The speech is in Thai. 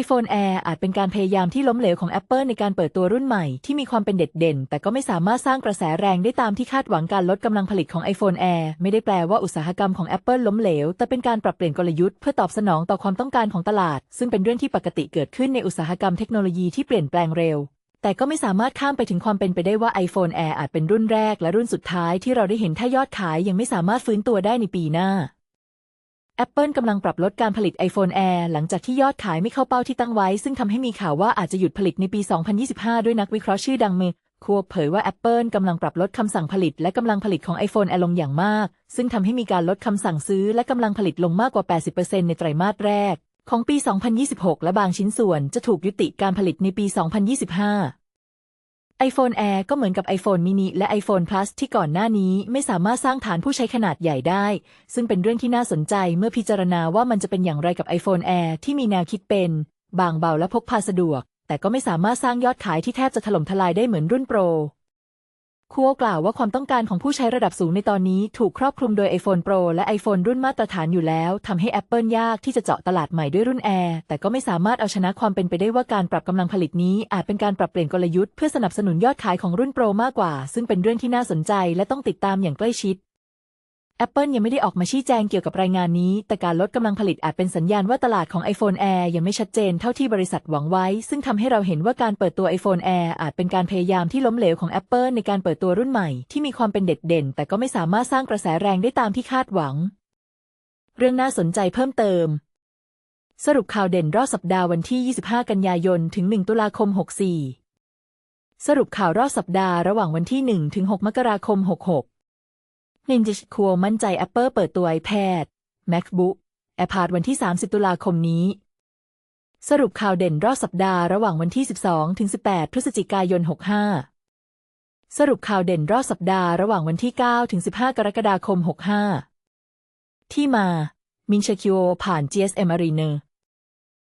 iPhone Air อาจเป็นการพยายามที่ล้มเหลวของ Apple ในการเปิดตัวรุ่นใหม่ที่มีความเป็นเด็ดเด่น แต่ก็ไม่สามารถสร้างกระแสแรงได้ตามที่คาดหวังการลดกำลังผลิตของ iPhone Air ไม่ได้แปลว่าอุตสาหกรรมของ Apple ล้มเหลว แต่เป็นการปรับเปลี่ยนกลยุทธ์เพื่อตอบสนองต่อความต้องการของตลาด ซึ่งเป็นเรื่องที่ปกติเกิดขึ้นในอุตสาหกรรมเทคโนโลยีที่เปลี่ยนแปลงเร็ว แต่ก็ไม่สามารถข้ามไปถึงความเป็นไปได้ว่า iPhone Air อาจเป็นรุ่นแรกและรุ่นสุดท้ายที่เราได้เห็นถ้ายอดขายยังไม่สามารถฟื้นตัวได้ในปีหน้า Apple กำลังปรับลดการผลิต iPhone Air หลังจากที่ยอดขายไม่เข้าเป้าที่ตั้งไว้ ซึ่งทำให้มีข่าวว่าอาจจะหยุดผลิตในปี 2025 ด้วยนักวิเคราะห์ชื่อดังมือคัวเผยว่า Apple กำลังปรับลดคำสั่งผลิตและกำลังผลิตของ iPhone Air ลงอย่างมาก ซึ่งทำให้มีการลดคำสั่งซื้อและกำลังผลิตลงมากกว่า 80%ในไตรมาสแรก ของปี 2026 และบางชิ้นส่วนจะถูกยุติการผลิตในปี 2025 iPhone Air ก็เหมือนกับ iPhone mini และ iPhone Plus ที่ก่อนหน้านี้ไม่สามารถสร้างฐานผู้ใช้ขนาดใหญ่ได้ ซึ่งเป็นเรื่องที่น่าสนใจเมื่อพิจารณาว่ามันจะเป็นอย่างไรกับ iPhone Air ที่มีแนวคิดเป็น บางเบาและพกพาสะดวก แต่ก็ไม่สามารถสร้างยอดขายที่แทบจะถล่มทลายได้เหมือนรุ่นโปร คัวกล่าวว่าความต้องการของผู้ใช้ระดับสูงในตอนนี้ถูกครอบคลุมโดย iPhone Pro และ iPhone รุ่นมาตรฐานอยู่แล้วทำให้ Apple ยากที่จะเจาะตลาดใหม่ด้วยรุ่น Air แต่ก็ไม่สามารถเอาชนะความเป็นไปได้ว่าการปรับกำลังผลิตนี้ อาจเป็นการปรับเปลี่ยนกลยุทธ์เพื่อสนับสนุนยอดขายของรุ่น Pro มากกว่า ซึ่งเป็นเรื่องที่น่าสนใจและต้องติดตามอย่างใกล้ชิด Apple ยังไม่ได้ออกมาชี้แจงเกี่ยวกับรายงานนี้ แต่การลดกำลังผลิตอาจเป็นสัญญาณว่าตลาดของ iPhone Air ยังไม่ชัดเจนเท่าที่บริษัทหวังไว้ ซึ่งทำให้เราเห็นว่าการเปิดตัว iPhone Air อาจเป็นการพยายามที่ล้มเหลวของ Apple ในการเปิดตัวรุ่นใหม่ที่มีความเป็นเด็ดเด่น แต่ก็ไม่สามารถสร้างกระแสแรงได้ตามที่คาดหวัง เรื่องน่าสนใจเพิ่มเติม สรุปข่าวเด่นรอบสัปดาห์วันที่ 25 กันยายน ถึง 1 ตุลาคม 64 สรุปข่าวรอบสัปดาห์ระหว่างวันที่ 1 ถึง 6 มกราคม 66 Ninja c o มั่นใจ Apple เปิดตัว iPad MacBook iPad วันที่ 30 ตุลาคมนี้ สรุปข่าวเด่นรอบสัปดาห์ระหว่างวันที่ 12 ถึง 18 พฤศจิกายน 65 สรุปข่าวเด่นรอบสัปดาห์ระหว่างวันที่ 9 ถึง 15 กรกฎาคม 65 ที่มา มินชาคิโอผ่าน GSM Arena